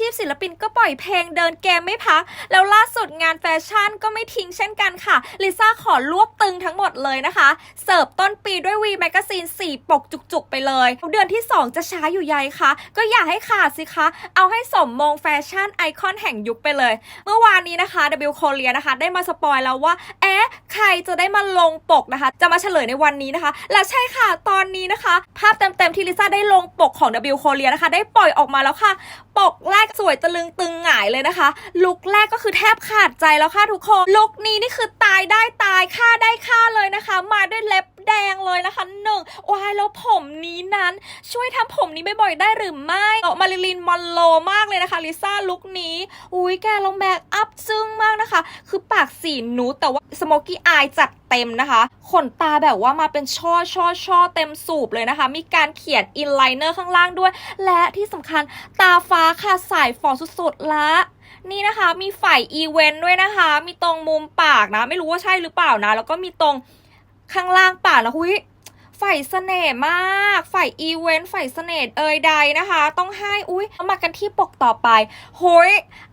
ชีพศิลปินก็ปล่อยเพลงเดินเกมไม่พัก แล้วล่าสุดงานแฟชั่นก็ไม่ทิ้งเช่นกันค่ะ ลิซ่าขอรวบตึงทั้งหมดเลยนะคะ เสิร์ฟต้นปีด้วยวีแมกซีน4 ปกจุกๆ ไปเลย เดือนที่ 2 จะช้าอยู่ใยคะ ก็อย่าให้ขาดสิคะ เอาให้สมมงแฟชั่นไอคอนแห่งยุคไปเลย เมื่อวานนี้นะคะ W Korea นะคะ ได้มาสปอยแล้วว่า เอ๊ะ ใครจะได้มาลงปกนะคะ จะมาเฉลยในวันนี้นะคะ และใช่ค่ะ ตอนนี้นะคะ ภาพเต็มๆที่ลิซ่าได้ลงปกของ W Korea นะคะ ได้ปล่อยออกมาแล้วค่ะ ปกแรกสวยตะลึงตึงหงายเลยนะคะ ลุคแรกก็คือแทบขาดใจแล้วค่ะทุกคน ลุคนี้นี่คือตายได้ตายฆ่าได้ฆ่าเลยนะคะ มาด้วยเล็บ แดงเลยนะคะหนึ่งวายแล้วผมนี้นั้น ช่วยทำผมนี้บ่อยๆได้หรือไม่เออมาริลินมอนโลมากเลยนะคะลิซ่าลุคนี้ อุ้ยแกลงแบกอัพซึ้งมากนะคะ คือปากสีนูแต่ว่าสโมกี้อายจัดเต็มนะคะ ขนตาแบบว่ามาเป็นช่อช่อช่อเต็มสูบเลยนะคะ มีการเขียนอินไลเนอร์ข้างล่างด้วย และที่สำคัญตาฟ้าค่ะสายฝอสุดๆละนี่นะคะมีฝ่ายอีเวนต์ด้วยนะคะ มีตรงมุมปากนะ ไม่รู้ว่าใช่หรือเปล่านะ แล้วก็มีตรง ข้างล่างป่ากนะหุยฝ่ายเสน่ห์มากฝ่ายอีเวนต์ฝ่ายเสน่ห์เอ่ยใดนะคะ ต้องให้อุ้ยมากันที่ปกต่อไปหุย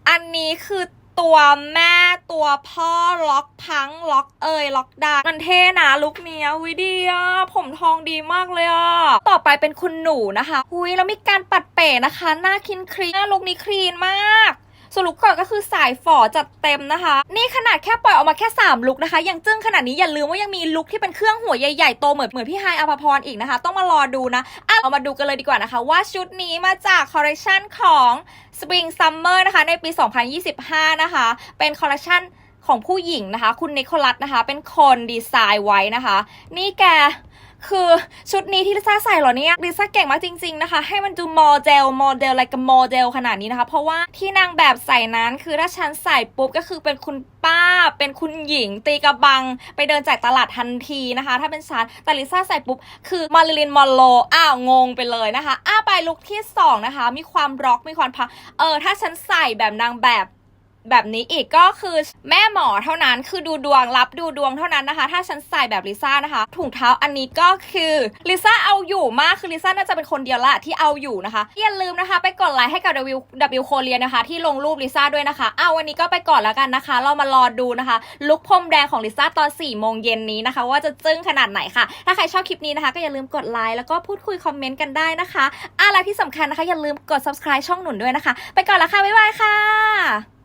อันนี้คือตัวแม่ตัวพ่อล็อกพังล็อกเอ่ยล็อกดามันเท่นะลุคเนี้ยวิดีอะผมทองดีมากเลยอะต่อไปเป็นคุณหนูนะคะหุยแล้วมีการปัดเป๋นะคะ หน้าคินครีนหน้าลุคนี้คลีนมาก สรุปก่อนก็คือสายฝอจัดเต็มนะคะ นี่ขนาดแค่ปล่อยออกมาแค่ 3 ลุกนะคะยังจึ้งขนาดนี้อย่าลืมว่ายังมีลุกที่เป็นเครื่องหัวใหญ่ๆโตเหมือนเหมือนพี่ไฮอภพรอีกนะคะ ต้องมารอดูนะอะเอามาดูกันเลยดีกว่านะคะ ว่าชุดนี้มาจากคอลเลคชันของ Spring Summer นะคะ ในปี 2025 นะคะ เป็นคอลเลคชันของผู้หญิงนะคะ คุณนิโคลัสนะคะ เป็นคนดีไซน์ไว้นะคะ นี่แก คือชุดนี้ที่ลิซ่าใส่เหรอเนี่ยลิซ่าเก่งมากจริง ๆนะคะ ให้มันดูโมเดลโมเดลอะไรกับโมเดลขนาดนี้นะคะ เพราะว่าที่นางแบบใส่นั้นคือถ้าฉันใส่ปุ๊บก็คือเป็นคุณป้า เป็นคุณหญิง ตีกระบัง ไปเดินจากตลาดทันทีนะคะ ถ้าเป็นฉันแต่ลิซ่าใส่ปุ๊บคือมาริลินมอนโลอ้าวงงไปเลยนะคะอ้าไปลุคที่สองนะคะมีความร็อกมีความพังเออถ้าฉันใส่แบบนางแบบ แบบนี้อีกก็คือแม่หมอเท่านั้นคือดูดวงรับดูดวงเท่านั้นนะคะ ถ้าฉันใส่แบบลิซ่านะคะถุงเท้าอันนี้ก็คือลิซ่าเอาอยู่มากคือลิซ่าน่าจะเป็นคนเดียวละที่เอาอยู่นะคะอย่าลืมนะคะ ไปกดไลค์ให้กับ W W โคเรียนะคะ ที่ลงรูปลิซ่าด้วยนะคะเอาวันนี้ก็ไปก่อนแล้วกันนะคะ เรามารอดูนะคะลุคพรมแดงของลิซ่าตอน4ี่โมงเย็นนี้นะคะ ว่าจะจึ้งขนาดไหนค่ะ ถ้าใครชอบคลิปนี้นะคะ ก็อย่าลืมกดไลค์แล้วก็พูดคุยคอมเมนต์กันได้นะคะอะและที่สำคัญนะคะอย่าลืมกด subscribe ช่องหนุนด้วยนะคะ ไปก่อนแล้วค่ะบ๊ายบายค่ะ